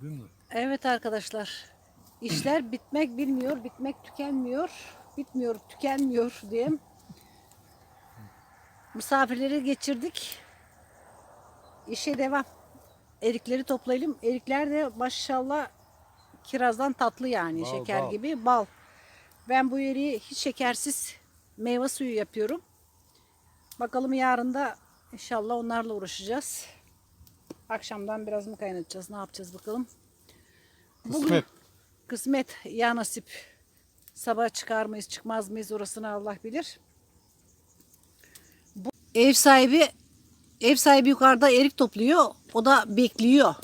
Gördün mü? Evet arkadaşlar. İşler bitmek bilmiyor, bitmek tükenmiyor. Bitmiyor, tükenmiyor diyeyim. Misafirleri geçirdik. İşe devam. Erikleri toplayalım. Erikler de maşallah kirazdan tatlı yani Bal, şeker bal. gibi bal. Ben bu eriği hiç şekersiz meyve suyu yapıyorum. Bakalım yarın da inşallah onlarla uğraşacağız. Akşamdan biraz mı kaynatacağız? Ne yapacağız bakalım. Bugün- Kısmet. Kısmet ya nasip. Sabah çıkar mıyız çıkmaz mıyız orasını Allah bilir. Bu ev sahibi ev sahibi yukarıda erik topluyor. O da bekliyor.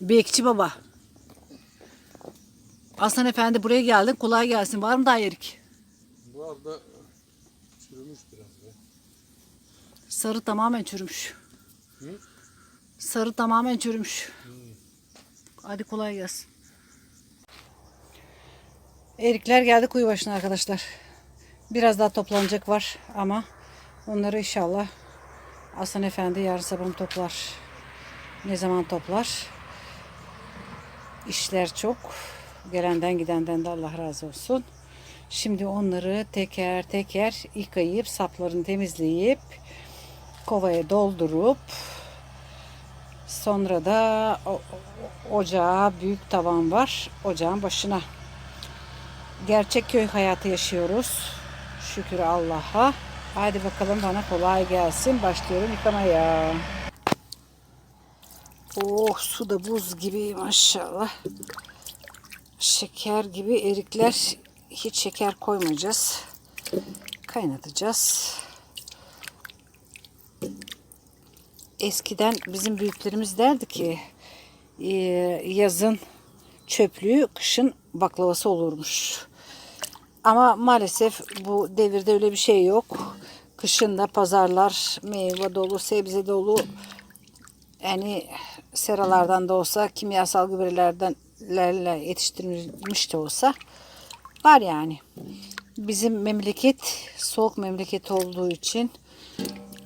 Bekçi baba. Aslan efendi buraya geldin. Kolay gelsin. Var mı daha erik? Bu arada çürümüş biraz ya. Sarı tamamen çürümüş. Hı? Sarı tamamen çürümüş. Hadi kolay gelsin. Erikler geldi kuyu başına arkadaşlar. Biraz daha toplanacak var ama onları inşallah Aslan Efendi yarın sabah toplar. Ne zaman toplar? İşler çok. Gelenden gidenden de Allah razı olsun. Şimdi onları teker teker yıkayıp saplarını temizleyip kovaya doldurup Sonra da ocağa büyük tavan var. Ocağın başına. Gerçek köy hayatı yaşıyoruz. Şükür Allah'a. Hadi bakalım bana kolay gelsin. Başlıyorum yıkamaya. Oh su da buz gibi maşallah. Şeker gibi erikler. Hiç şeker koymayacağız. Kaynatacağız. Eskiden bizim büyüklerimiz derdi ki e, yazın çöplüğü kışın baklavası olurmuş. Ama maalesef bu devirde öyle bir şey yok. Kışın da pazarlar meyve dolu, sebze dolu. Yani seralardan da olsa, kimyasal gübrelerden yetiştirilmiş de olsa var yani. Bizim memleket soğuk memleket olduğu için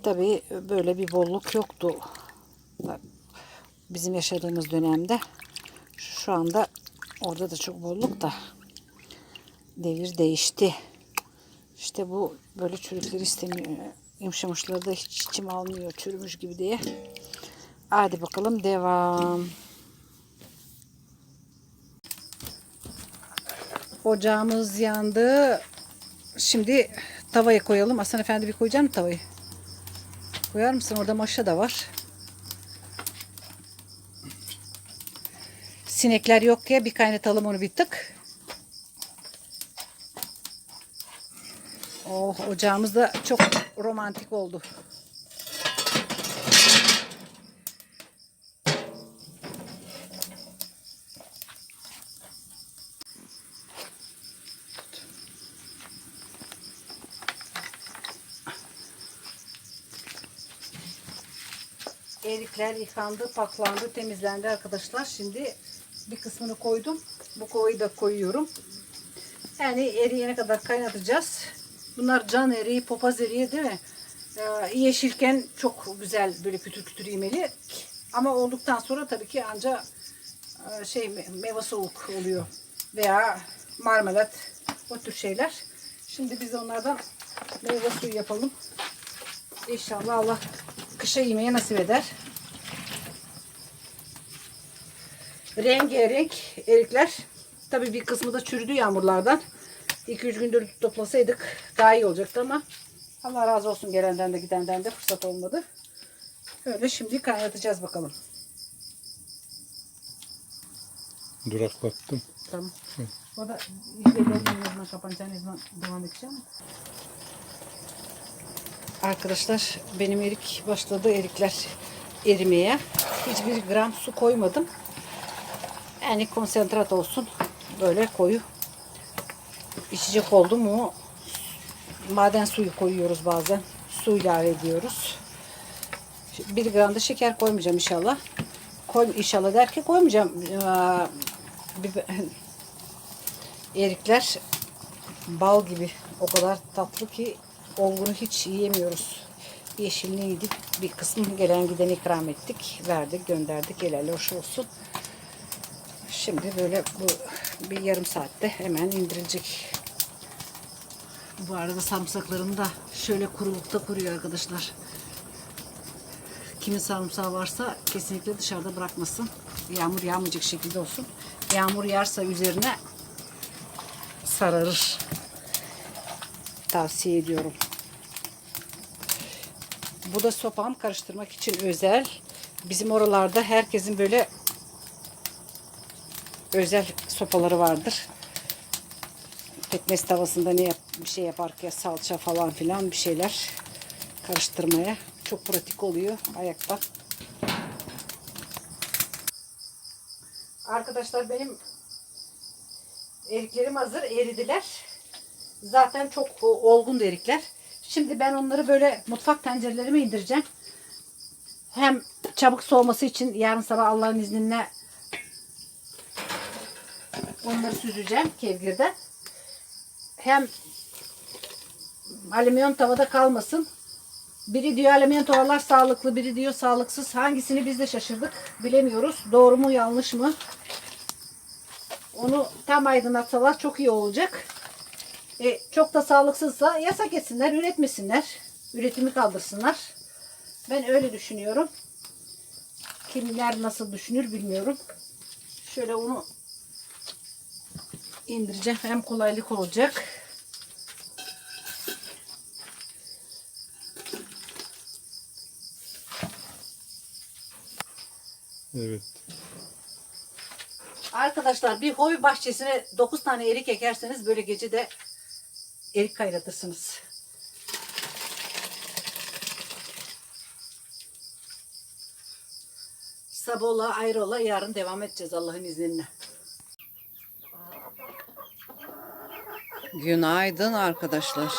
Tabii böyle bir bolluk yoktu. Bizim yaşadığımız dönemde. Şu anda orada da çok bolluk da devir değişti. İşte bu böyle çürükleri istemiyor. Yumuşamışları da hiç içim almıyor çürümüş gibi diye. Hadi bakalım devam. Ocağımız yandı. Şimdi tavaya koyalım. Aslan Efendi bir koyacak mı tavayı? Koyar mısın? Orada maşa da var. Sinekler yok ya bir kaynatalım onu bir tık. Oh ocağımız da çok romantik oldu. Erikler yıkandı, paklandı, temizlendi arkadaşlar. Şimdi bir kısmını koydum. Bu kovayı da koyuyorum. Yani eriyene kadar kaynatacağız. Bunlar can eriği, popaz eriği değil mi? Ee, yeşilken çok güzel böyle kütür kütür yemeli. Ama olduktan sonra tabii ki anca e, şey me- meyve soğuk oluyor. Veya marmelat o tür şeyler. Şimdi biz onlardan meyve suyu yapalım. İnşallah Allah kışa yemeği nasip eder. Rengarenk erikler. Tabii bir kısmı da çürüdü yağmurlardan. 2-3 gündür toplasaydık daha iyi olacaktı ama Allah razı olsun gelenden de gidenden de fırsat olmadı. Öyle şimdi kaynatacağız bakalım. Duraklattım. Tamam. O da işte ne zaman kapanacağını ne zaman devam edeceğim. Arkadaşlar benim erik başladı erikler erimeye. Hiçbir gram su koymadım. Yani konsantrat olsun. Böyle koyu. İçecek oldu mu maden suyu koyuyoruz bazen. Su ilave ediyoruz. Bir gram da şeker koymayacağım inşallah. Koy, inşallah derken koymayacağım. Biber- erikler bal gibi o kadar tatlı ki olgunu hiç yiyemiyoruz. yeşilliğiydi. Bir kısmı gelen giden ikram ettik. Verdik gönderdik. Helal hoş olsun. Şimdi böyle bu bir yarım saatte hemen indirilecek. Bu arada sarımsaklarım da şöyle kurulukta kuruyor arkadaşlar. Kimin sarımsağı varsa kesinlikle dışarıda bırakmasın. Yağmur yağmayacak şekilde olsun. Yağmur yağarsa üzerine sararır. Tavsiye ediyorum. Bu da sopam karıştırmak için özel. Bizim oralarda herkesin böyle özel sopaları vardır. Pekmez tavasında ne yap, bir şey yaparken salça falan filan bir şeyler karıştırmaya çok pratik oluyor ayakta. Arkadaşlar benim eriklerim hazır eridiler. Zaten çok olgun erikler. Şimdi ben onları böyle mutfak tencerelerime indireceğim. Hem çabuk soğuması için yarın sabah Allah'ın izniyle onları süzeceğim kevgirde. Hem alüminyum tavada kalmasın. Biri diyor alüminyum tavalar sağlıklı, biri diyor sağlıksız. Hangisini biz de şaşırdık. Bilemiyoruz. Doğru mu yanlış mı? Onu tam aydınlatsalar çok iyi olacak. E, çok da sağlıksızsa yasak etsinler, üretmesinler. Üretimi kaldırsınlar. Ben öyle düşünüyorum. Kimler nasıl düşünür bilmiyorum. Şöyle onu indireceğim. Hem kolaylık olacak. Evet. Arkadaşlar bir hobi bahçesine 9 tane erik ekerseniz böyle gece de erik kaynatırsınız. Sabola ayrola yarın devam edeceğiz Allah'ın izniyle. Günaydın arkadaşlar.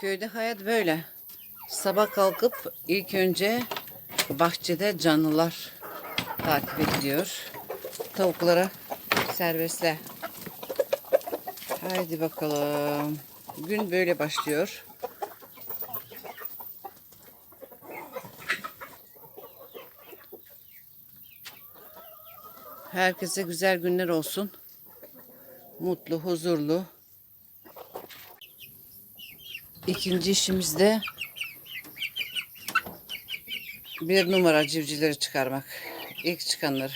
Köyde hayat böyle. Sabah kalkıp ilk önce bahçede canlılar takip ediliyor. Tavuklara serbestle. Haydi bakalım. Gün böyle başlıyor. Herkese güzel günler olsun. Mutlu, huzurlu. İkinci işimizde bir numara civcivleri çıkarmak. İlk çıkanları.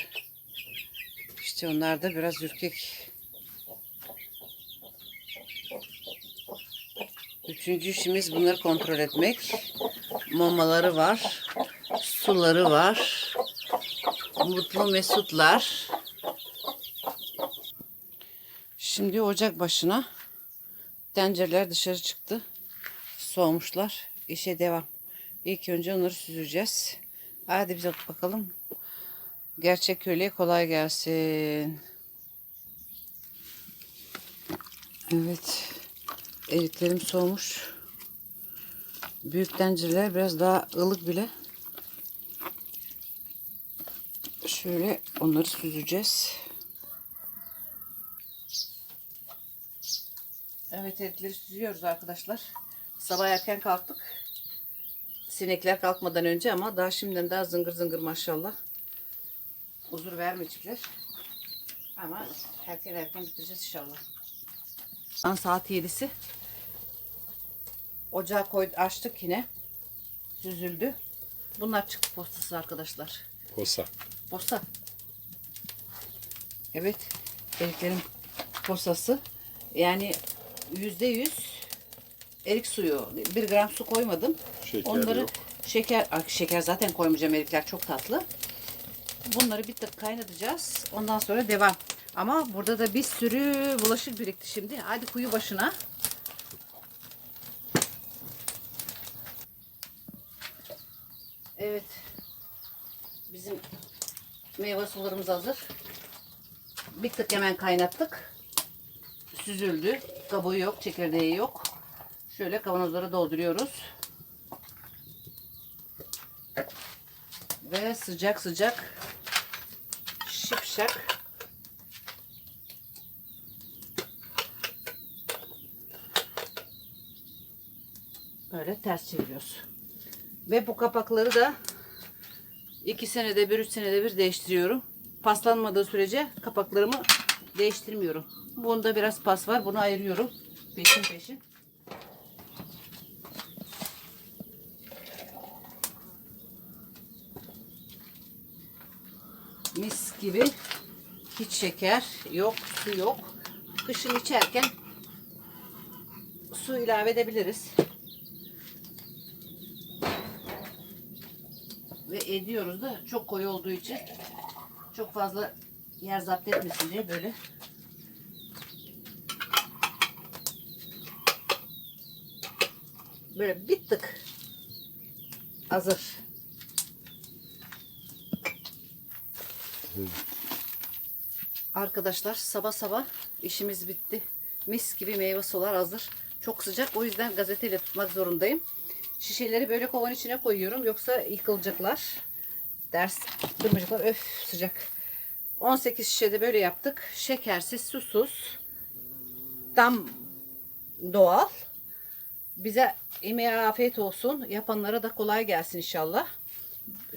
İşte onlar da biraz ürkek. Üçüncü işimiz bunları kontrol etmek. Mamaları var. Suları var. Mutlu mesutlar. Şimdi ocak başına tencereler dışarı çıktı. Soğumuşlar. İşe devam. İlk önce onları süzeceğiz. Hadi bize bakalım. Gerçek köylüye kolay gelsin. Evet. Eriklerim soğumuş. Büyük tencereler biraz daha ılık bile. Şöyle onları süzeceğiz. Evet erikleri süzüyoruz arkadaşlar. Sabah erken kalktık. Sinekler kalkmadan önce ama daha şimdiden daha zıngır zıngır maşallah. Huzur vermeyecekler. Ama erken erken bitireceğiz inşallah. An saat 7'si. Ocağı koyduk, açtık yine. Süzüldü. Bunlar çıktı postası arkadaşlar. Posa. Posta. Evet. Eriklerin posası. Yani yüzde yüz erik suyu. Bir gram su koymadım. Şeker Onları yok. şeker ah, şeker zaten koymayacağım erikler çok tatlı. Bunları bir tık kaynatacağız. Ondan sonra devam. Ama burada da bir sürü bulaşık birikti şimdi. Hadi kuyu başına. Evet. Bizim meyve sularımız hazır. Bir tık hemen kaynattık. Süzüldü. Kabuğu yok, çekirdeği yok. Şöyle kavanozlara dolduruyoruz. Ve sıcak sıcak şipşak böyle ters çeviriyoruz. Ve bu kapakları da iki senede bir, üç senede bir değiştiriyorum. Paslanmadığı sürece kapaklarımı değiştirmiyorum. Bunda biraz pas var. Bunu ayırıyorum. Peşin peşin. Mis gibi. Hiç şeker yok, su yok. Kışın içerken su ilave edebiliriz. Ve ediyoruz da çok koyu olduğu için çok fazla yer zapt etmesin diye böyle böyle bir tık hazır. Arkadaşlar sabah sabah işimiz bitti. Mis gibi meyve sular hazır. Çok sıcak o yüzden gazeteyle tutmak zorundayım. Şişeleri böyle kovan içine koyuyorum yoksa yıkılacaklar. Ders durmayacaklar. Öf sıcak. 18 şişede böyle yaptık. Şekersiz, susuz. Tam doğal. Bize emeğe afiyet olsun. Yapanlara da kolay gelsin inşallah.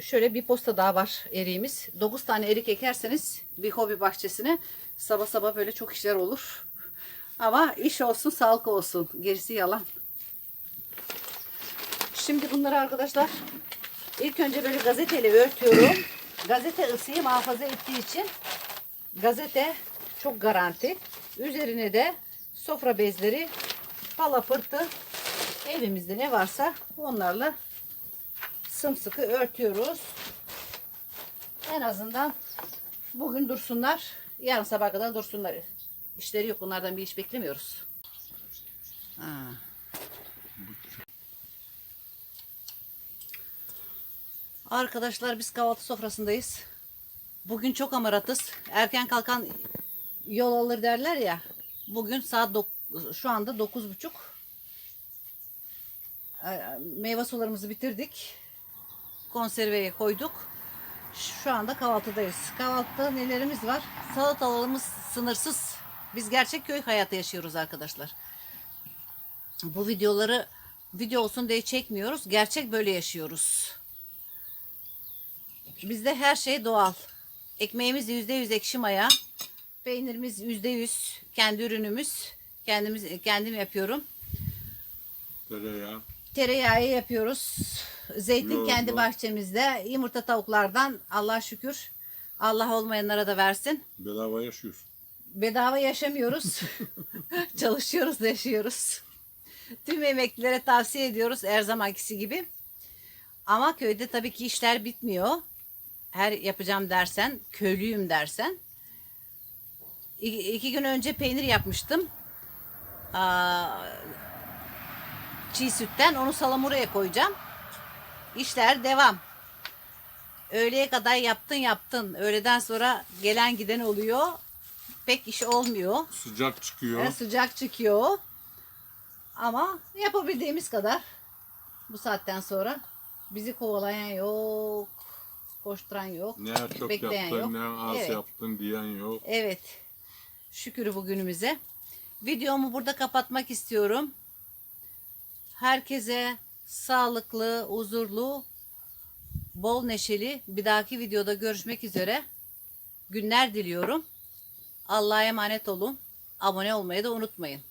Şöyle bir posta daha var eriğimiz. 9 tane erik ekerseniz bir hobi bahçesine sabah sabah böyle çok işler olur. Ama iş olsun, sağlık olsun. Gerisi yalan. Şimdi bunları arkadaşlar ilk önce böyle gazeteyle örtüyorum. Gazete ısıyı muhafaza ettiği için gazete çok garanti. Üzerine de sofra bezleri, pala pırtı evimizde ne varsa onlarla sımsıkı örtüyoruz. En azından bugün dursunlar. Yarın sabah kadar dursunlar. İşleri yok. Onlardan bir iş beklemiyoruz. Ha. Arkadaşlar biz kahvaltı sofrasındayız. Bugün çok amaratız. Erken kalkan yol alır derler ya. Bugün saat şu anda dokuz buçuk. Meyve sularımızı bitirdik. Konserveye koyduk. Şu anda kahvaltıdayız. Kahvaltıda nelerimiz var? Salatalarımız sınırsız. Biz gerçek köy hayatı yaşıyoruz arkadaşlar. Bu videoları video olsun diye çekmiyoruz. Gerçek böyle yaşıyoruz. Bizde her şey doğal. Ekmeğimiz yüzde yüz ekşi maya. Peynirimiz yüzde yüz kendi ürünümüz. Kendimiz kendim yapıyorum. Tereyağı. Tereyağı yapıyoruz. Zeytin Yoğurdu. kendi bahçemizde. Yumurta tavuklardan Allah şükür. Allah olmayanlara da versin. Bedava yaşıyorsun. Bedava yaşamıyoruz. Çalışıyoruz, yaşıyoruz. Tüm emeklilere tavsiye ediyoruz her zamankisi gibi. Ama köyde tabii ki işler bitmiyor. Her yapacağım dersen, köylüyüm dersen. İki, iki gün önce peynir yapmıştım. Aa, çiğ sütten onu salamuraya koyacağım. İşler devam. Öğleye kadar yaptın yaptın. Öğleden sonra gelen giden oluyor. Pek iş olmuyor. Sıcak çıkıyor. Yani sıcak çıkıyor. Ama yapabildiğimiz kadar bu saatten sonra bizi kovalayan yok. Koşturan yok. Ne çok bekleyen yaptın, yok. ne az Evet. yaptın diyen yok. Evet. Şükür bugünümüze. Videomu burada kapatmak istiyorum. Herkese sağlıklı, huzurlu, bol neşeli bir dahaki videoda görüşmek üzere. Günler diliyorum. Allah'a emanet olun. Abone olmayı da unutmayın.